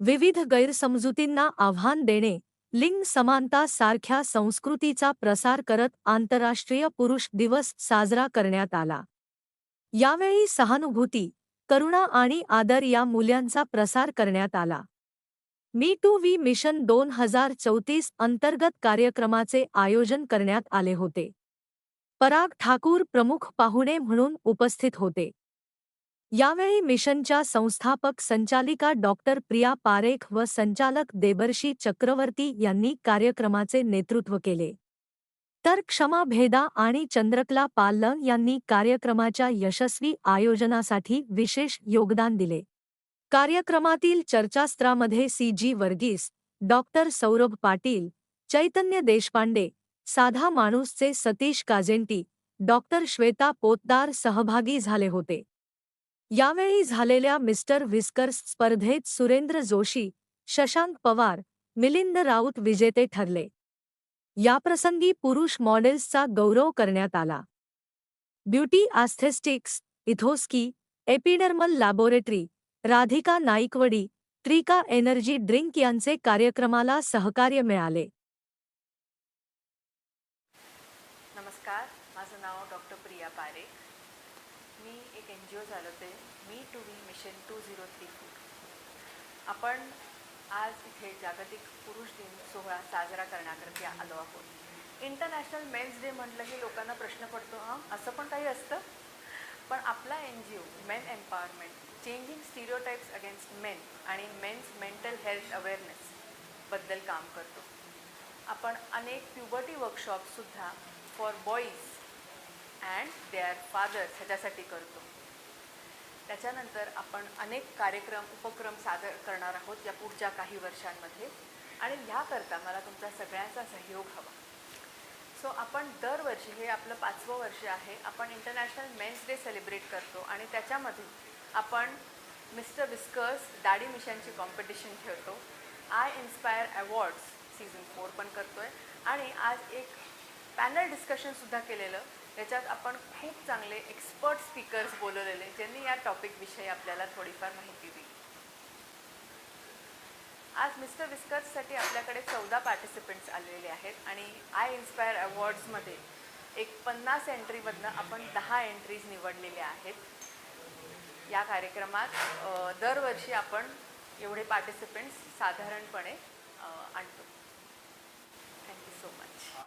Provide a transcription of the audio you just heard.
विविध गैरसमजुतींना आव्हान देणे लिंग समानता सारख्या संस्कृतीचा प्रसार करत आंतरराष्ट्रीय पुरुष दिवस साजरा करण्यात आला. यावेळी सहानुभूती करुणा आणि आदर या मूल्यांचा प्रसार करण्यात आला. मी टू व्ही मिशन दोन हजार चौतीस अंतर्गत कार्यक्रमाचे आयोजन करण्यात आले होते. पराग ठाकूर प्रमुख पाहुणे म्हणून उपस्थित होते. यावेळी मिशनच्या संस्थापक संचालिका डॉक्टर प्रिया पारेख व संचालक देबर्षी चक्रवर्ती यांनी कार्यक्रमाचे नेतृत्व केले. तर क्षमा भेदा आणि चंद्रकला पाल्लं यांनी कार्यक्रमाच्या यशस्वी आयोजनासाठी विशेष योगदान दिले. कार्यक्रमातील चर्चास्त्रामध्ये C. G. Varghese doctor Saurabh Patil Chaitanya Deshpande साधा माणूसचे सतीश काजेंटी डॉक्टर श्वेता पोतदार सहभागी झाले होते. यावेळी झालेल्या मिस्टर विस्कर्स स्पर्धेत सुरेंद्र जोशी शशांक पवार मिलिंद राऊत विजेते ठरले. याप्रसंगी पुरुष मॉडेल्सचा गौरव करण्यात आला. Beauty aesthetics इथोस्की epidermal laboratory Radhika Naikwadi Trika energy drink यांचे कार्यक्रमाला सहकार्य मिळाले. नमस्कार माझं नाव डॉक्टर प्रिया पारे. मी एक एन जी ओ चालवते me to we mission two zero three four आपण आज इथे जागतिक पुरुष दिन सोहळा साजरा करण्याकरती आलो आहोत. इंटरनॅशनल मेन्स डे म्हटलं की लोकांना प्रश्न पडतो हां? असं पण काही असतं? पण आपला N G O men empowerment changing stereotypes against men आणि मेन्स मेंटल हेल्थ अवेअरनेस बद्दल काम करतो. आपण अनेक puberty वर्कशॉपसुद्धा for boys and their fathers ह्याच्यासाठी करतो. त्याच्यानंतर आपण अनेक कार्यक्रम उपक्रम सादर करणार आहोत या पुढच्या काही वर्षांमध्ये आणि ह्याकरता मला तुमचा सगळ्यांचा सहयोग हवा. सो आपण दरवर्षी हे आपलं पाचवं वर्ष आहे आपण इंटरनॅशनल मेन्स डे सेलिब्रेट करतो आणि त्याच्यामध्ये आपण मिस्टर विस्कर्स दाढी मिशनची कॉम्पिटिशन ठेवतो I inspire awards season four पण करतो आहे आणि आज एक पॅनल डिस्कशनसुद्धा केलेलं. त्याच्यात आपण खूप चांगले एक्सपर्ट स्पीकर्स बोलवलेले ज्यांनी या टॉपिकविषयी आपल्याला थोडीफार माहिती दिली. आज मिस्टर विस्कर्ससाठी आपल्याकडे चौदा पार्टिसिपंट्स आलेले आहेत आणि आय इन्स्पायर अवॉर्ड्समध्ये एक पन्नास एंट्रीमधनं आपण दहा एंट्रीज निवडलेल्या आहेत. या कार्यक्रमात दरवर्षी आपण एवढे पार्टिसिपंट्स साधारणपणे आणतो.